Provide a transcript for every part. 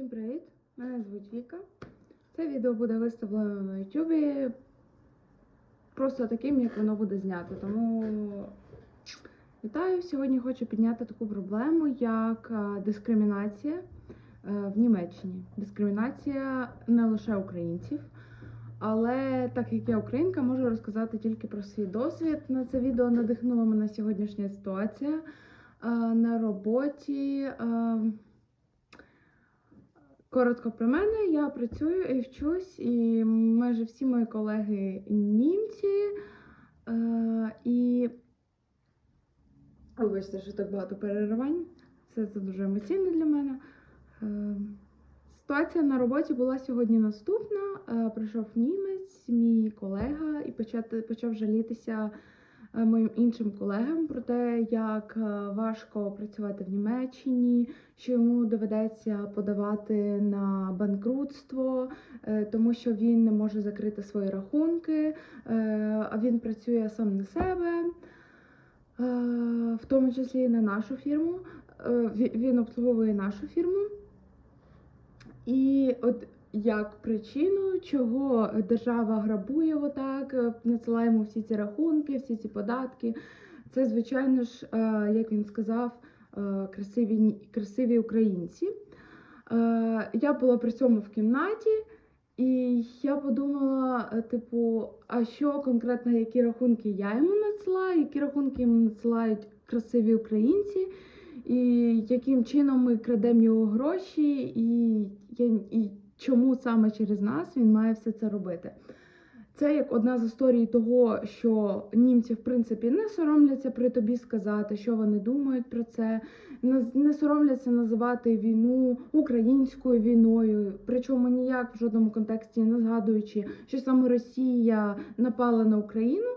Всім привіт! Мене звуть Віка. Це відео буде виставлено на YouTube просто таким, як воно буде знято. Тому вітаю! Сьогодні хочу підняти таку проблему, як е, дискримінація е, в Німеччині. Дискримінація не лише українців. Але так як я українка, можу розказати тільки про свій досвід. На це відео надихнула мене сьогоднішня ситуація е, на роботі. Коротко про мене, я працюю і вчусь, і майже всі мої колеги німці. Е, і вибачте, що так багато переривань. Все це дуже емоційно для мене. Е, ситуація на роботі була сьогодні наступна. Е, прийшов німець, мій колега, і почати, почав жалітися моїм іншим колегам про те, як е, важко працювати в Німеччині, що йому доведеться подавати на банкрутство, е, тому що він не може закрити свої рахунки, е, а він працює сам на себе, е, в тому числі на нашу фірму. Е, Він обслуговує нашу фірму. І от як причину, чого держава грабує його так, е, надсилає йому всі ці рахунки, всі ці податки. Це, звичайно ж, е, як він сказав, е, красиві, красиві українці. Я була при цьому в кімнаті, і я подумала, типу, а що конкретно, які рахунки я йому надсилаю, які рахунки йому надсилають красиві українці, і яким чином ми крадемо його гроші, і, і чому саме через нас він має все це робити. Це як одна з історій того, що німці, в принципі, не соромляться при тобі сказати, що вони думають про це, не, соромляться називати війну українською війною, причому ніяк в жодному контексті не згадуючи, що саме Росія напала на Україну.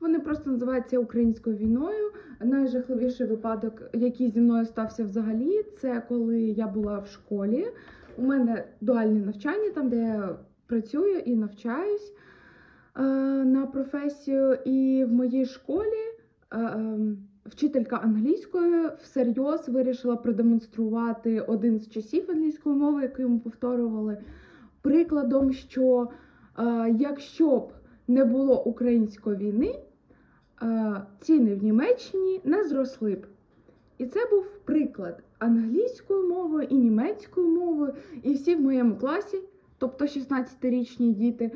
Вони просто називають це українською війною. Найжахливіший випадок, який зі мною стався взагалі, це коли я була в школі. У мене дуальне навчання, там де я працюю і навчаюсь е, на професію. І в моїй школі е, ем, вчителька англійської всерйоз вирішила продемонструвати один з часів англійської мови, який ми повторювали, прикладом, що е, якщо б не було української війни, е, ціни в Німеччині не зросли б. І це був приклад англійською мовою і німецькою мовою, і всі в моєму класі, тобто 16-річні діти,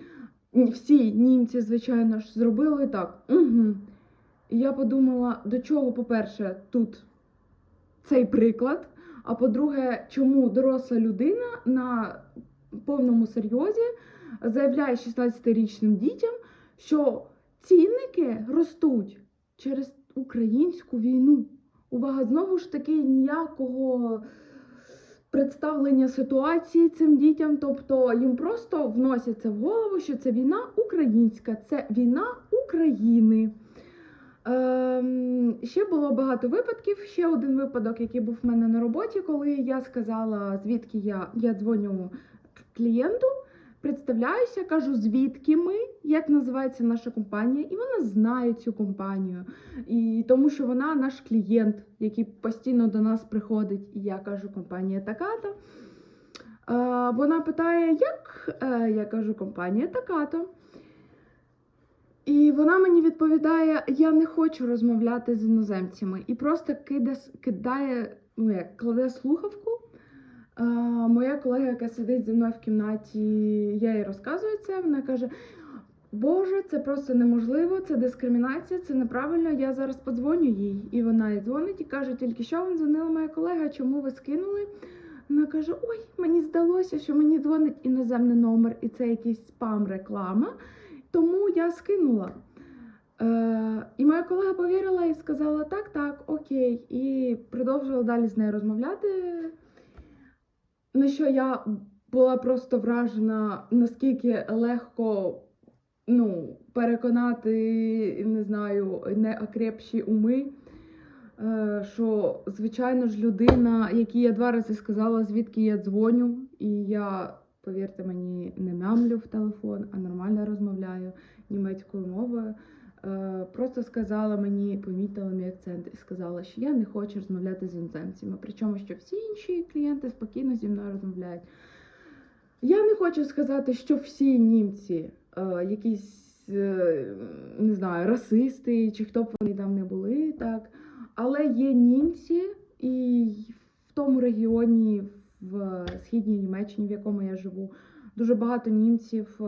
всі німці, звичайно ж, зробили так. Угу. І я подумала, до чого, по-перше, тут цей приклад. А по-друге, чому доросла людина на повному серйозі заявляє 16-річним дітям, що цінники ростуть через українську війну. Увага, знову ж таки, ніякого представлення ситуації цим дітям, тобто їм просто вносяться в голову, що це війна українська, це війна України. Ем, ще було багато випадків. Ще один випадок, який був в мене на роботі, коли я сказала, звідки я, я дзвоню клієнту, представляюся, кажу, звідки ми, як називається наша компанія, і вона знає цю компанію. І тому що вона наш клієнт, який постійно до нас приходить. І я кажу, компанія така-то. Вона питає, як Е, я кажу, компанія така-то. І вона мені відповідає: я не хочу розмовляти з іноземцями. І просто киде, кидає, ну як кладе слухавку. Моя колега, яка сидить зі мною в кімнаті, я їй розказую це. Вона каже: Боже, це просто неможливо, це дискримінація, це неправильно. Я зараз подзвоню їй. І вона їй дзвонить і каже: тільки що вам дзвонила моя колега, чому ви скинули? Вона каже: Ой, мені здалося, що мені дзвонить іноземний номер, і це якийсь спам реклама. Тому я скинула. Е, і моя колега повірила і сказала: так, так, окей. І продовжила далі з нею розмовляти. На що я була просто вражена, наскільки легко ну, переконати, не знаю, неокрепші уми. Е, Що, звичайно ж, людина, якій я два рази сказала, звідки я дзвоню, і я, повірте мені, не мямлю в телефон, а нормально розмовляю німецькою мовою. Е, просто сказала мені, помітила мій акцент і сказала, що я не хочу розмовляти з іноземцями. Причому, що всі інші клієнти спокійно зі мною розмовляють. Я не хочу сказати, що всі німці е, якісь, е, не знаю, расисти, чи хто б вони там не були, так. Але є німці, і в тому регіоні, в східній Німеччині, в якому я живу, дуже багато німців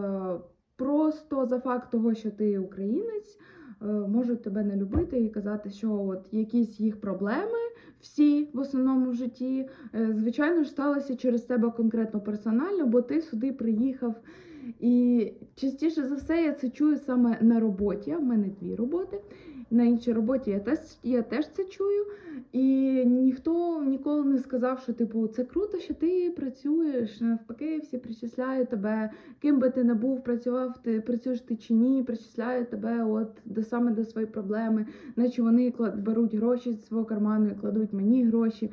просто за факт того, що ти українець, е, можуть тебе не любити і казати, що от якісь їх проблеми всі в основному в житті, е, звичайно ж, сталося через тебе конкретно персонально, бо ти сюди приїхав. І частіше за все я це чую саме на роботі. В мене дві роботи. На іншій роботі я теж, я теж це чую. І ніхто ніколи не сказав, що типу це круто, що ти працюєш. Навпаки, всі причисляють тебе, ким би ти не був, працював, ти працюєш ти чи ні, причисляють тебе от до саме до своєї проблеми, наче вони беруть гроші з свого карману і кладуть мені гроші.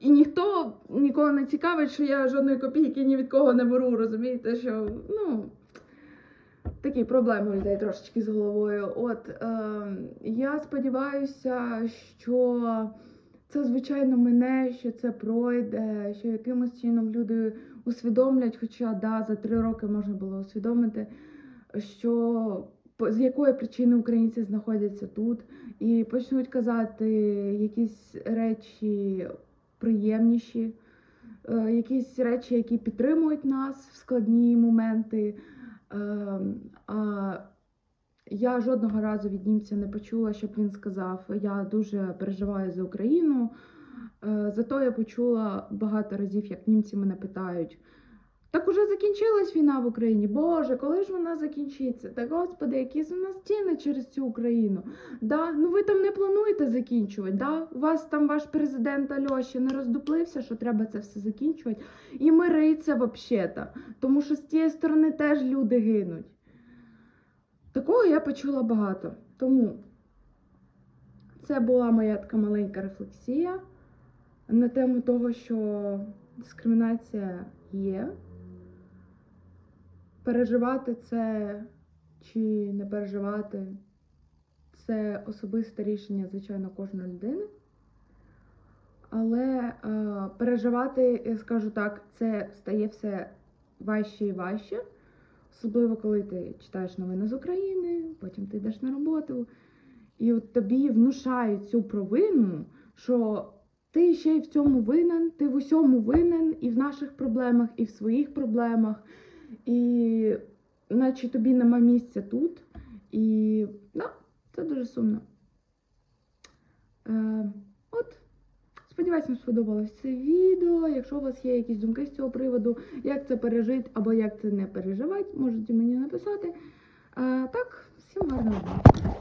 І ніхто ніколи не цікавить, що я жодної копійки ні від кого не беру, розумієте, що ну. Такі проблеми у людей трошечки з головою. От е, я сподіваюся, що це звичайно мене, що це пройде, що якимось чином люди усвідомлять, хоча да, за три роки можна було усвідомити, що з якої причини українці знаходяться тут, і почнуть казати якісь речі приємніші, е, якісь речі, які підтримують нас в складні моменти. Ем, А я жодного разу від німця не почула, щоб він сказав: Я дуже переживаю за Україну. Е, Зато я почула багато разів, як німці мене питають: так уже закінчилась війна в Україні? Боже, коли ж вона закінчиться? Та господи, які з нас ціни через цю Україну? Да? Ну ви там не плануєте закінчувати? Да? У вас там ваш президент Альоші не роздуплився, що треба це все закінчувати. І мириться взагалі-то. Тому що з тієї сторони теж люди гинуть. Такого я почула багато. Тому це була моя така маленька рефлексія на тему того, що дискримінація є. Переживати це чи не переживати це особисте рішення, звичайно, кожної людини. Але е, переживати, я скажу так, це стає все важче і важче. Особливо, коли ти читаєш новини з України, потім ти йдеш на роботу, і от тобі внушають цю провину, що ти ще й в цьому винен, ти в усьому винен, і в наших проблемах, і в своїх проблемах, і наче тобі нема місця тут. І да, це дуже сумно. Е, от. Сподіваюсь, вам сподобалось це відео. Якщо у вас є якісь думки з цього приводу, як це пережити або як це не переживати, можете мені написати. А, так, всім гарного дня.